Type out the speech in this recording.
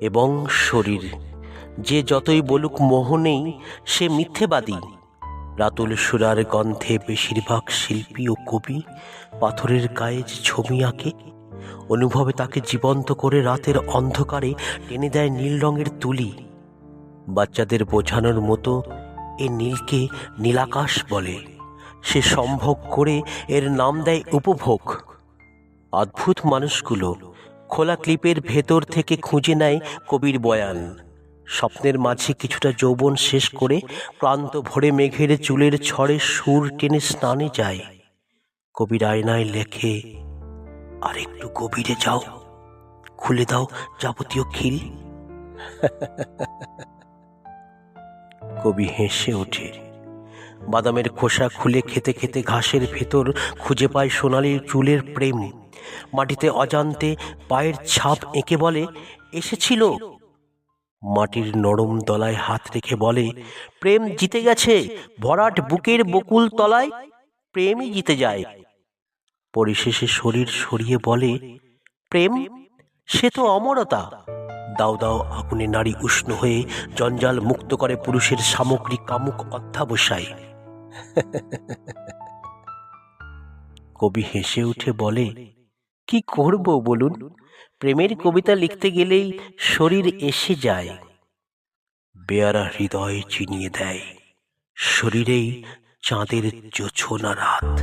এবং শরীর। যে যতই বলুক মোহ নেই, সে মিথ্যেবাদী। রাতুল সুরার গন্ধে বেশিরভাগ শিল্পী ও কবি পাথরের গায়ে যে ছবি আঁকে, অনুভবে তাকে জীবন্ত করে রাতের অন্ধকারে টেনে দেয় নীল রঙের তুলি। বাচ্চাদের বোঝানোর মতো এ নীলকে নীলাকাশ বলে। সে সম্ভব করে এর নাম দেয় উপভোগ। অদ্ভুত মানুষগুলো খোলা ক্লিপের ভেতর থেকে খুঁজে নেয় কবির বয়ান। স্বপ্নের মাঝে কিছুটা যৌবন শেষ করে ক্লান্ত ভরে মেঘের চুলের ছড়ে সুর টেনে স্নানে যায়। কবির আয়নায় লেখে, আর একটু গভীরে যাও, খুলে দাও যাবতীয় খিল। কবি হেসে ওঠে, বাদামের খোসা খুলে খেতে খেতে ঘাসের ভেতর খুঁজে পায় সোনালি চুলের প্রেম। মাটিতে অজান্তে পায়ের ছাপ এঁকে বলে, এসেছিল। মাটির নরম তলায় হাত রেখে বলে, প্রেম জিতে গেছে, ভরাট বুকের বকুল তলায় প্রেমই জিতে যায়। পরিশেষে শরীর সরিয়ে বলে, প্রেম? সে তো অমরতা। দাও দাও, আগুনে নারী উষ্ণ হয়ে জঞ্জাল মুক্ত করে পুরুষের সামগ্রিক কামুক অধ্যাবসায়। কবি হেসে উঠে বলে কি করব বলুন? প্রেমের কবিতা লিখতে গেলেই শরীর এসে যায়। বেয়ারা হৃদয় চিনিয়ে দেয় শরীরেই চাঁদের জোছনা রাত।